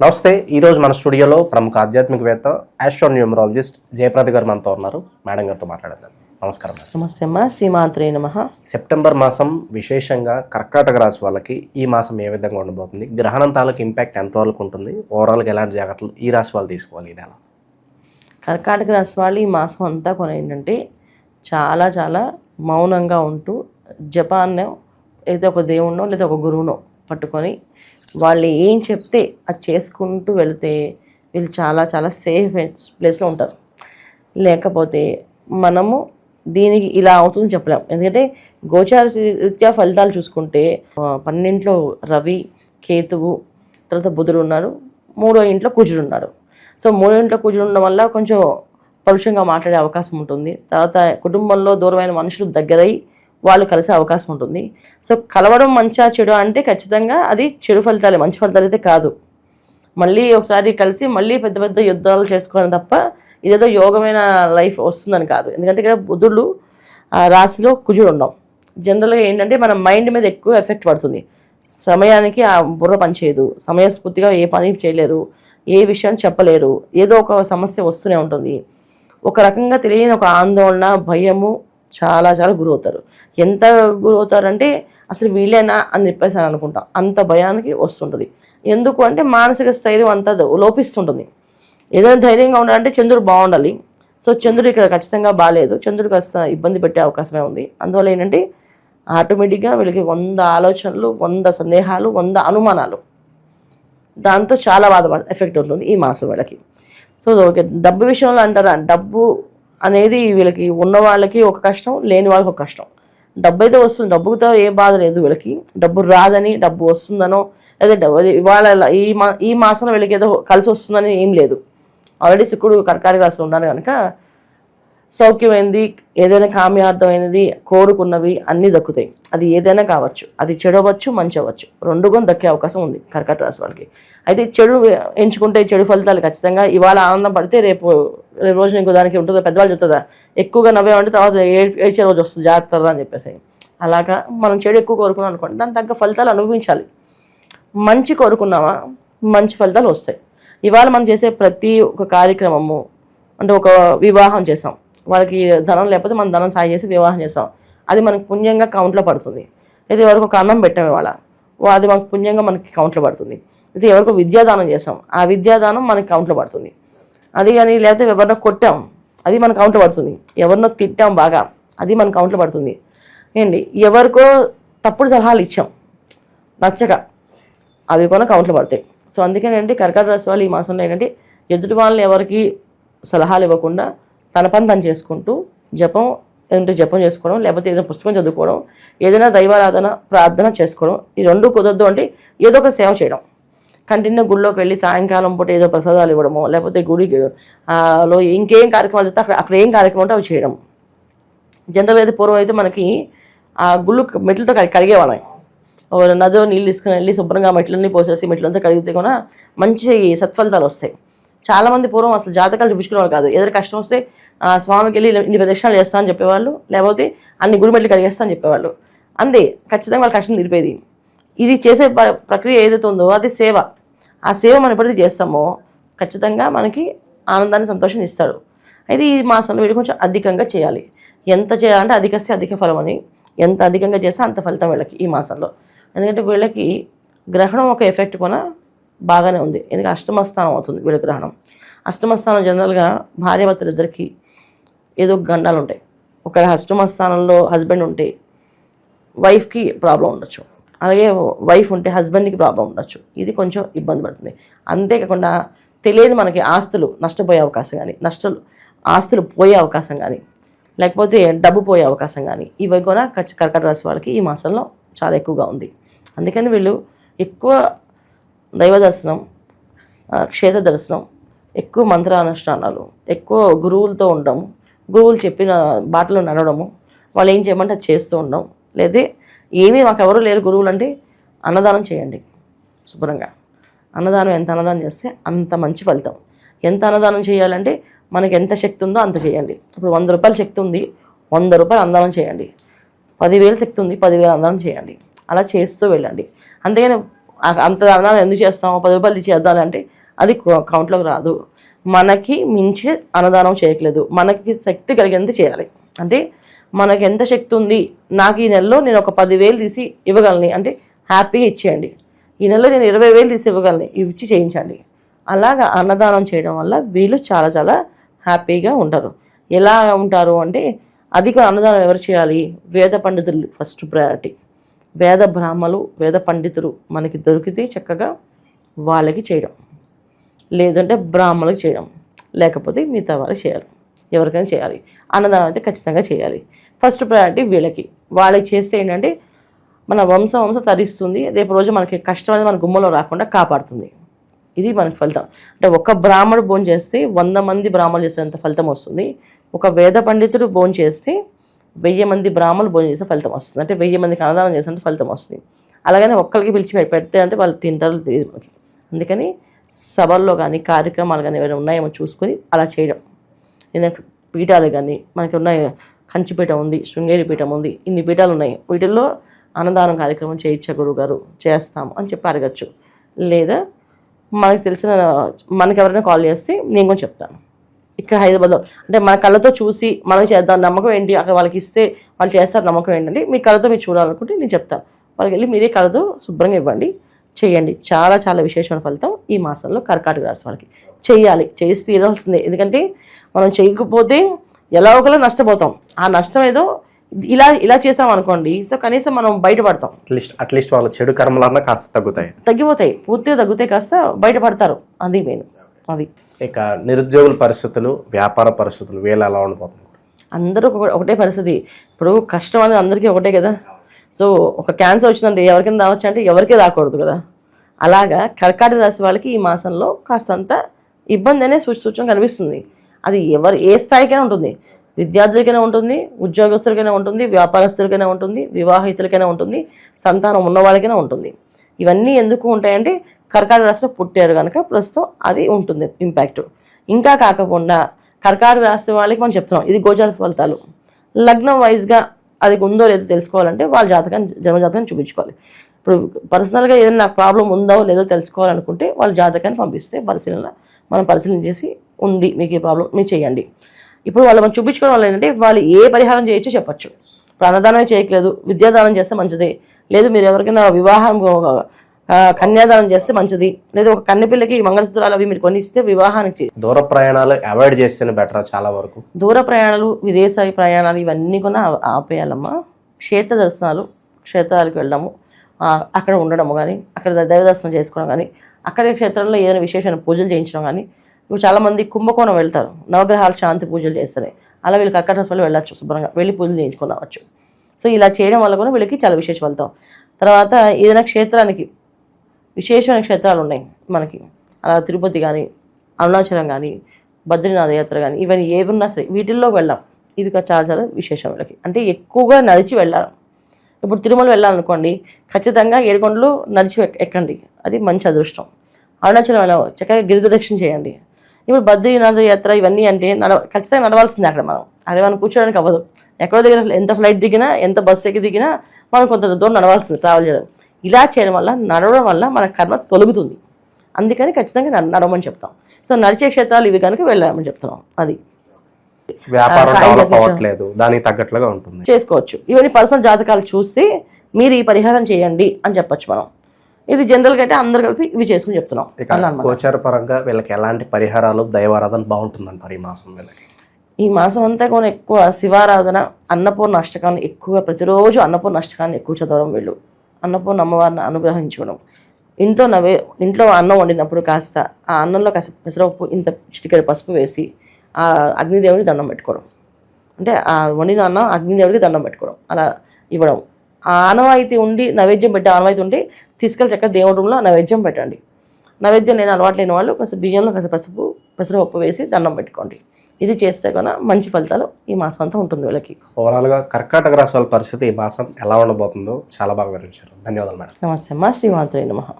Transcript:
నమస్తే ఈరోజు మన స్టూడియోలో ప్రముఖ ఆధ్యాత్మికవేత్త ఆస్ట్రో న్యూమరాలజిస్ట్ జయప్రద గారు మనతో ఉన్నారు. మేడం గారితో మాట్లాడదాం నమస్కారం నమస్తే అమ్మా శ్రీమాత్రే నమ. సెప్టెంబర్ మాసం విశేషంగా కర్కాటక రాశి వాళ్ళకి ఈ మాసం ఏ విధంగా ఉండబోతుంది? గ్రహణం తాలూకు ఇంపాక్ట్ ఎంతవరకు ఉంటుంది? ఓవరాల్గా ఎలాంటి జాగ్రత్తలు ఈ రాశి వాళ్ళు తీసుకోవాలి ఈ నెల? కర్కాటక రాశి వాళ్ళు ఈ మాసం అంతా కూడా ఏంటంటే చాలా చాలా మౌనంగా ఉంటూ జపాన్ని ఏదో ఒక దేవుణ్ణో లేదా ఒక గురువునో పట్టుకొని వాళ్ళు ఏం చెప్తే అది చేసుకుంటూ వెళితే వీళ్ళు చాలా చాలా సేఫ్ ప్లేస్లో ఉంటారు. లేకపోతే మనము దీనికి ఇలా అవుతుందని చెప్పలేం. ఎందుకంటే గోచార రీత్యా ఫలితాలు చూసుకుంటే పన్నెంట్లో రవి కేతువు తర్వాత బుధుడు ఉన్నారు మూడో ఇంట్లో కుజుడు ఉన్నారు. సో మూడో ఇంట్లో కుజుడు ఉండడం వల్ల కొంచెం పరుషంగా మాట్లాడే అవకాశం ఉంటుంది. తర్వాత కుటుంబంలో దూరమైన మనుషులు దగ్గరై వాళ్ళు కలిసే అవకాశం ఉంటుంది. సో కలవడం మంచా చెడు అంటే ఖచ్చితంగా అది చెడు ఫలితాలే మంచి ఫలితాలు అయితే కాదు. మళ్ళీ ఒకసారి కలిసి మళ్ళీ పెద్ద పెద్ద యుద్ధాలు చేసుకోవడం తప్ప ఇదేదో యోగమైన లైఫ్ వస్తుందని కాదు. ఎందుకంటే ఇక్కడ బుధుడు ఆ రాశిలో కుజుడు ఉన్నాం. జనరల్గా ఏంటంటే మన మైండ్ మీద ఎక్కువ ఎఫెక్ట్ పడుతుంది. సమయానికి ఆ బుర్ర పనిచేయదు సమయస్ఫూర్తిగా ఏ పని చేయలేరు. ఏ విషయం చెప్పలేరు. ఏదో ఒక సమస్య వస్తూనే ఉంటుంది. ఒక రకంగా తెలియని ఒక ఆందోళన భయము చాలా చాలా గురవుతారు. ఎంత గురవుతారంటే అసలు వీళ్ళేనా అని చెప్పేసి అని అనుకుంటాం. అంత భయానికి వస్తుంటుంది. ఎందుకు అంటే మానసిక స్థైర్యం అంతా లోపిస్తుంటుంది. ఏదైనా ధైర్యంగా ఉండాలంటే చంద్రుడు బాగుండాలి. సో చంద్రుడు ఇక్కడ ఖచ్చితంగా బాగాలేదు చంద్రుడు కాస్త ఇబ్బంది పెట్టే అవకాశమే ఉంది. అందువల్ల ఏంటంటే ఆటోమేటిక్గా వీళ్ళకి వంద ఆలోచనలు వంద సందేహాలు వంద అనుమానాలు. దాంతో చాలా బాధ ఎఫెక్ట్ ఉంటుంది ఈ మాసం వీళ్ళకి. So okay. డబ్బు విషయంలో అంటారా? డబ్బు అనేది వీళ్ళకి ఉన్న వాళ్ళకి ఒక కష్టం లేని వాళ్ళకి ఒక కష్టం. డబ్బు అయితే వస్తుంది డబ్బుతో ఏ బాధ లేదు వీళ్ళకి. డబ్బు రాదని డబ్బు వస్తుందనో లేదా డబ్బు ఇవాళ ఈ మా ఈ మాసంలో వీళ్ళకి ఏదో కలిసి వస్తుందని ఏం లేదు. ఆల్రెడీ శుక్రుడు కర్కాటక రాశిలో ఉన్నాడు కనుక సౌఖ్యమైంది ఏదైనా కామ్యార్థమైనది కోరుకున్నవి అన్నీ దక్కుతాయి. అది ఏదైనా కావచ్చు. అది చెడవచ్చు మంచి అవ్వచ్చు రెండు కూడా దక్కే అవకాశం ఉంది కర్కట రాశి వాళ్ళకి. అయితే చెడు ఎంచుకుంటే చెడు ఫలితాలు ఖచ్చితంగా. ఇవాళ ఆనందం పడితే రేపు రేపు రోజు ఇంకో దానికి ఉంటుందా పెద్దవాళ్ళు చెప్తుందా ఎక్కువగా నవ్వేమంటే తర్వాత ఏడ్చే రోజు వస్తుంది జాగ్రత్త అని చెప్పేసి. అలాగా మనం చెడు ఎక్కువ కోరుకున్నాం అనుకోండి దాని తగ్గ ఫలితాలు అనుభవించాలి. మంచి కోరుకున్నామా? మంచి ఫలితాలు వస్తాయి. ఇవాళ మనం చేసే ప్రతి ఒక కార్యక్రమము అంటే ఒక వివాహం చేసాం. వాళ్ళకి ధనం లేకపోతే మనం ధనం సాయం చేసి వివాహం చేస్తాం. అది మనకు పుణ్యంగా కౌంట్లో పడుతుంది. ఇది ఎవరికి ఒక అన్నం పెట్టాం ఇవాళ. అది మనకు పుణ్యంగా మనకి కౌంట్లో పడుతుంది. అయితే ఎవరికో విద్యాదానం చేస్తాం ఆ విద్యాదానం మనకి కౌంట్లో పడుతుంది. అది కానీ లేకపోతే ఎవరినో కొట్టాం. అది మన కౌంట్లో పడుతుంది. ఎవరినో తిట్టాం బాగా. అది మన కౌంట్లో పడుతుంది. ఏంటి? ఎవరికో తప్పుడు సలహాలు ఇచ్చాం. నచ్చక. అవి కూడా కౌంట్లు పడతాయి. సో అందుకేనంటే కర్కాటక రాశి వాళ్ళు ఈ మాసంలో ఏంటంటే ఎదుటి వాళ్ళని ఎవరికి సలహాలు ఇవ్వకుండా తన పని తను చేసుకుంటూ జపం ఏంటంటే జపం చేసుకోవడం లేకపోతే ఏదైనా పుస్తకం చదువుకోవడం ఏదైనా దైవారాధన ప్రార్థన చేసుకోవడం ఈ రెండు కుదరదు అంటే ఏదో ఒక సేవ చేయడం. కంటిన్యూ గుళ్ళోకి వెళ్ళి సాయంకాలం పూట ఏదో ప్రసాదాలు ఇవ్వడము లేకపోతే గుడికి లో ఇంకేం కార్యక్రమాలు చేస్తే అక్కడ అక్కడ ఏం కార్యక్రమం ఉంటే అవి చేయడం. జనరల్ అయితే పూర్వం అయితే మనకి ఆ గుళ్ళు మెట్లతో కడి- కడిగేవాళ్ళం. నదిలో నీళ్ళు తీసుకుని వెళ్ళి శుభ్రంగా మెట్లన్నీ పోసేసి మెట్లంతా కడిగితే కూడా మంచి సత్ఫలితాలు వస్తాయి. చాలా మంది పూర్వం అసలు జాతకాలు చూపించుకునేవాళ్ళు కాదు. ఏదైనా కష్టం వస్తే ఆ స్వామికి వెళ్ళి ఇన్ని ప్రదక్షిణాలు చేస్తా అని చెప్పేవాళ్ళు లేకపోతే అన్ని గుడిమెట్లు కడిగేస్తా అని చెప్పేవాళ్ళు. అంతే ఖచ్చితంగా వాళ్ళ కష్టం తీరిపోయేది. ఇది చేసే ప్ర- ప్రక్రియ ఏదైతే ఉందో అది సేవ. ఆ సేవ మనం ఎప్పుడైతే చేస్తామో ఖచ్చితంగా మనకి ఆనందాన్ని సంతోషం ఇస్తాడు. అయితే ఈ మాసంలో వీడు కొంచెం అధికంగా చేయాలి. ఎంత చేయాలంటే అధికస్తే అధిక ఫలం అని ఎంత అధికంగా చేస్తే అంత ఫలితం వీళ్ళకి ఈ మాసంలో. ఎందుకంటే వీళ్ళకి గ్రహణం ఒక ఎఫెక్ట్ కొన బాగానే ఉంది. ఎందుకంటే అష్టమ స్థానం అవుతుంది వీళ్ళ గ్రహణం. అష్టమ స్థానం జనరల్గా భార్యాభర్తలు ఇద్దరికి ఏదో గండాలు ఉంటాయి. ఒక అష్టమ స్థానంలో హస్బెండ్ ఉంటే వైఫ్కి ప్రాబ్లం ఉండొచ్చు. అలాగే వైఫ్ ఉంటే హస్బెండ్కి ప్రాబ్లం ఉండొచ్చు. ఇది కొంచెం ఇబ్బంది పడుతుంది. అంతేకాకుండా తెలియని మనకి ఆస్తులు నష్టపోయే అవకాశం కానీ నష్టాలు ఆస్తులు పోయే అవకాశం కానీ లేకపోతే డబ్బు పోయే అవకాశం కానీ ఇవి కూడా కచ్చి కర్కట రాశి వాళ్ళకి ఈ మాసంలో చాలా ఎక్కువగా ఉంది. అందుకని వీళ్ళు ఎక్కువ దైవ దర్శనం క్షేత్ర దర్శనం ఎక్కువ మంత్రానుష్ఠానాలు ఎక్కువ గురువులతో ఉండడం గురువులు చెప్పిన బాటలో నడవడము వాళ్ళు ఏం చేయమంటే అది చేస్తూ ఉండడం. లేదా ఏమీ మాకు ఎవరు లేరు గురువులు అంటే అన్నదానం చేయండి శుభ్రంగా. అన్నదానం ఎంత అన్నదానం చేస్తే అంత మంచి ఫలితం. ఎంత అన్నదానం చేయాలంటే మనకి ఎంత శక్తి ఉందో అంత చేయండి. ఇప్పుడు వంద రూపాయల శక్తి ఉంది వంద రూపాయలు అన్నదానం చేయండి. పదివేలు శక్తి ఉంది పదివేలు అన్నదానం చేయండి. అలా చేస్తూ వెళ్ళండి. అంతేగాని అంత అన్నదానం ఎందుకు చేస్తాం పది రూపాయలు ఇచ్చి చేద్దాం అంటే అది కౌంట్లోకి రాదు. మనకి మించి అన్నదానం చేయట్లేదు. మనకి శక్తి కలిగేంత చేయాలి. అంటే మనకి ఎంత శక్తి ఉంది? నాకు ఈ నెలలో నేను ఒక పదివేలు తీసి ఇవ్వగలని. అంటే హ్యాపీగా ఇచ్చేయండి. ఈ నెలలో నేను ఇరవై వేలు తీసి ఇవ్వగలని. ఇచ్చి చేయించండి. అలాగా అన్నదానం చేయడం వల్ల వీళ్ళు చాలా చాలా హ్యాపీగా ఉంటారు ఎలా ఉంటారు అంటే అధిక అన్నదానం ఎవరు చేయాలి? వేద పండితులు ఫస్ట్ ప్రయారిటీ. వేద బ్రాహ్మలు వేద పండితులు మనకి దొరికితే చక్కగా వాళ్ళకి చేయడం. లేదంటే బ్రాహ్మణులకు చేయడం. లేకపోతే మిగతా వాళ్ళకి చేయాలి. ఎవరికైనా చేయాలి. అన్నదానం అయితే ఖచ్చితంగా చేయాలి. ఫస్ట్ ప్రయారిటీ వీళ్ళకి. వాళ్ళకి చేస్తే ఏంటంటే మన వంశ వంశ తరిస్తుంది. రేపు రోజు మనకి కష్టం అనేది మన గుమ్మలో రాకుండా కాపాడుతుంది. ఇది మనకి ఫలితం. అంటే ఒక బ్రాహ్మడు భోజనం చేస్తే వంద మంది బ్రాహ్మణులు చేసేంత ఫలితం వస్తుంది. ఒక వేద పండితుడు భోజనం చేస్తే వెయ్యి మంది బ్రాహ్మణులు భోజనం చేస్తే ఫలితం వస్తుంది. అంటే వెయ్యి మందికి అన్నదానం చేసేంత ఫలితం వస్తుంది. అలాగనే ఒక్కరికి పిలిచి పెడితే అంటే వాళ్ళు తింటారు తెలియదు మనకి. అందుకని సభల్లో కానీ కార్యక్రమాలు కానీ ఏమైనా ఉన్నాయేమో చూసుకొని అలా చేయడం. ఎందుకంటే పీఠాలు కానీ మనకి ఉన్నాయి కంచిపీఠం ఉంది శృంగేరి పీఠం ఉంది ఇన్ని పీఠాలు ఉన్నాయి. వీటిల్లో అన్నదానం కార్యక్రమం చేయించా గురువు గారు చేస్తాము అని చెప్పి అడగచ్చు. లేదా మనకు తెలిసిన మనకి ఎవరైనా కాల్ చేస్తే నేను కూడా చెప్తాను. ఇక్కడ హైదరాబాద్లో. అంటే మన కళ్ళతో చూసి మనం చేద్దాం నమ్మకం ఏంటి? అక్కడ వాళ్ళకి ఇస్తే వాళ్ళు చేస్తారు నమ్మకం ఏంటంటే మీ కళ్ళతో మీరు చూడాలనుకుంటే నేను చెప్తాను. వాళ్ళకి వెళ్ళి మీరే కళ్ళతో శుభ్రంగా ఇవ్వండి చేయండి. చాలా చాలా విశేషమైన ఫలితం ఈ మాసంలో కర్కాటక రాశి వాళ్ళకి. చేయాలి చేసి తీరాల్సిందే. ఎందుకంటే మనం చేయకపోతే ఎలా ఒకలా నష్టపోతాం. ఆ నష్టం ఏదో ఇలా ఇలా చేసాం అనుకోండి సో కనీసం మనం బయటపడతాం. అట్లీస్ట్ అట్లీస్ట్ వాళ్ళ చెడు కర్మలన్నా కాస్త తగ్గుతాయి. తగ్గిపోతాయి. పూర్తిగా తగ్గితే కాస్త బయటపడతారు. అది మెయిన్. అది ఇక నిరుద్యోగుల పరిస్థితులు వ్యాపార పరిస్థితులు వీళ్ళు ఎలా ఉండిపోతుంది అందరూ ఒకటే పరిస్థితి. ఇప్పుడు కష్టం అనేది అందరికీ ఒకటే కదా. సో ఒక క్యాన్సర్ వచ్చిందంటే ఎవరికైనా రావచ్చు అంటే ఎవరికీ రాకూడదు కదా. అలాగా కర్కాటక రాశి వాళ్ళకి ఈ మాసంలో కాస్తంత ఇబ్బంది అనే సూచన కనిపిస్తుంది. అది ఎవరు ఏ స్థాయికైనా ఉంటుంది. విద్యార్థులకైనా ఉంటుంది ఉద్యోగస్తులకైనా ఉంటుంది వ్యాపారస్తులకైనా ఉంటుంది వివాహితులకైనా ఉంటుంది సంతానం ఉన్న వాళ్ళకైనా ఉంటుంది. ఇవన్నీ ఎందుకు ఉంటాయంటే కర్కాటక రాశిలో పుట్టారు కనుక ప్రస్తుతం అది ఉంటుంది ఇంపాక్ట్ ఇంకా కాకుండా కర్కాటక రాశి వాళ్ళకి మనం చెప్తున్నాం ఇది గోచార ఫలితాలు. లగ్నం వైజ్గా అది ఉందో లేదో తెలుసుకోవాలంటే వాళ్ళ జాతకాన్ని జన్మజాతకాన్ని చూపించుకోవాలి. ఇప్పుడు పర్సనల్గా ఏదైనా నాకు ప్రాబ్లం ఉందో లేదో తెలుసుకోవాలనుకుంటే వాళ్ళ జాతకాన్ని పంపిస్తే పరిశీలన మనం పరిశీలన చేసి ఉంది మీకు ఈ ప్రాబ్లం మీరు చేయండి. ఇప్పుడు వాళ్ళు మనం చూపించుకోవడం వల్ల ఏంటంటే వాళ్ళు ఏ పరిహారం చేయొచ్చో చెప్పచ్చు. ప్రాణదానం చేయట్లేదు విద్యాదానం చేస్తే మంచిదే. లేదు మీరు ఎవరికైనా వివాహం కన్యాదానం చేస్తే మంచిది. లేదా ఒక కన్నెపిల్లకి మంగళసూత్రాలు అవి మీరు కొని ఇస్తే వివాహానికి దూర ప్రయాణాలు అవాయిడ్ చేస్తేనే బెటర్ చాలా వరకు. దూర ప్రయాణాలు విదేశ ప్రయాణాలు ఇవన్నీ కూడా ఆపేయాలమ్మా. క్షేత్ర దర్శనాలు క్షేత్రాలకు వెళ్ళడము అక్కడ ఉండడము కానీ అక్కడ దైవ దర్శనం చేసుకోవడం కానీ అక్కడ క్షేత్రంలో ఏదైనా విశేషమైన పూజలు చేయించడం కానీ ఇప్పుడు చాలామంది కుంభకోణం వెళ్తారు. నవగ్రహాల శాంతి పూజలు చేస్తారు అలా వీళ్ళు కర్కట వాళ్ళు వెళ్ళచ్చు శుభ్రంగా. వెళ్ళి పూజలు చేయించుకొని రావచ్చు. సో ఇలా చేయడం వల్ల కూడా వీళ్ళకి చాలా విశేష ఫలితం. తర్వాత ఏదైనా క్షేత్రానికి విశేషమైన క్షేత్రాలు ఉన్నాయి మనకి. అలా తిరుపతి కానీ అరుణాచలం కానీ బద్రీనాథ యాత్ర కానీ ఇవన్నీ ఏమున్నా సరే వీటిల్లో వెళ్ళాం. ఇది చాలా చాలా విశేషం వీళ్ళకి. అంటే ఎక్కువగా నడిచి వెళ్ళాలి. ఇప్పుడు తిరుమల వెళ్ళాలనుకోండి ఖచ్చితంగా ఏడుకొండలు నడిచి ఎక్కండి. అది మంచి అదృష్టం. అరుణాచలం వెళ్ళాం చక్కగా గిరిదక్షిణ చేయండి. ఇప్పుడు బద్రీనాథ యాత్ర ఇవన్నీ అంటే నడ ఖచ్చితంగా నడవాల్సిందే అక్కడ మనం. అదే మనం కూర్చోడానికి అవ్వదు. ఎక్కడో దగ్గర ఎంత ఫ్లైట్ దిగినా ఎంత బస్సు ఎక్కి దిగినా మనం కొంత దూరం నడవాల్సింది ట్రావెల్ చేయడం. ఇలా చేయడం వల్ల నడవడం వల్ల మన కర్మ తొలుగుతుంది. అందుకని ఖచ్చితంగా నడ- నడవమని చెప్తాం. సో నడిచే క్షేత్రాలు ఇవి కనుక వెళ్ళామని చెప్తున్నాం. అది. దానికి తగ్గట్లుగా ఉంటుంది. చేసుకోవచ్చు. ఇవన్నీ పర్సనల్ జాతకాలు చూస్తే మీరు ఈ పరిహారం చేయండి అని చెప్పొచ్చు మనం. ఇది జనరల్గా అయితే అందరు కలిపి ఇవి చేసుకుని చెప్తున్నాం. గోచార పరంగా వీళ్ళకి ఎలాంటి పరిహారాలు దైవారాధన బాగుంటుందంటారు ఈ మాసం వీళ్ళకి? ఈ మాసం అంతా కూడా ఎక్కువ శివారాధన అన్నపూర్ణ అష్టకాన్ని ఎక్కువగా ప్రతిరోజు అన్నపూర్ణ అష్టకాన్ని ఎక్కువ చదవడం వీళ్ళు. అన్నపూర్ణ అమ్మవారిని అనుగ్రహించుకోవడం ఇంట్లో నవే ఇంట్లో అన్నం వండినప్పుడు కాస్త ఆ అన్నంలో కాస్త పెసరపప్పు ఇంత చిటికెడు పసుపు వేసి ఆ అగ్నిదేవుడికి దండం పెట్టుకోవడం. అంటే ఆ వండిన అన్నం అగ్నిదేవుడికి దండం పెట్టుకోవడం. అలా ఇవ్వడం. ఆ ఆనవాయితీ ఉండి నైవేద్యం పెట్టే ఆనవాయితీ ఉండి తీసుకెళ్ళి చక్కగా దేవుడి రూమ్లో నైవేద్యం పెట్టండి. నైవేద్యం నేను అలవాటు లేని వాళ్ళు కాస్త బియ్యంలో కాస్త పసుపు పెసరపప్పు వేసి దండం పెట్టుకోండి. ఇది చేస్తే కన్నా మంచి ఫలితాలు ఈ మాసం అంతా ఉంటుంది వీళ్ళకి. ఓవరాల్గా కర్కాటక రాశి వాళ్ళ పరిస్థితి ఈ మాసం ఎలా ఉండబోతుందో చాలా బాగా వివరించారు. ధన్యవాదాలు మేడం. నమస్తే అమ్మా. శ్రీమాత్రే నమః.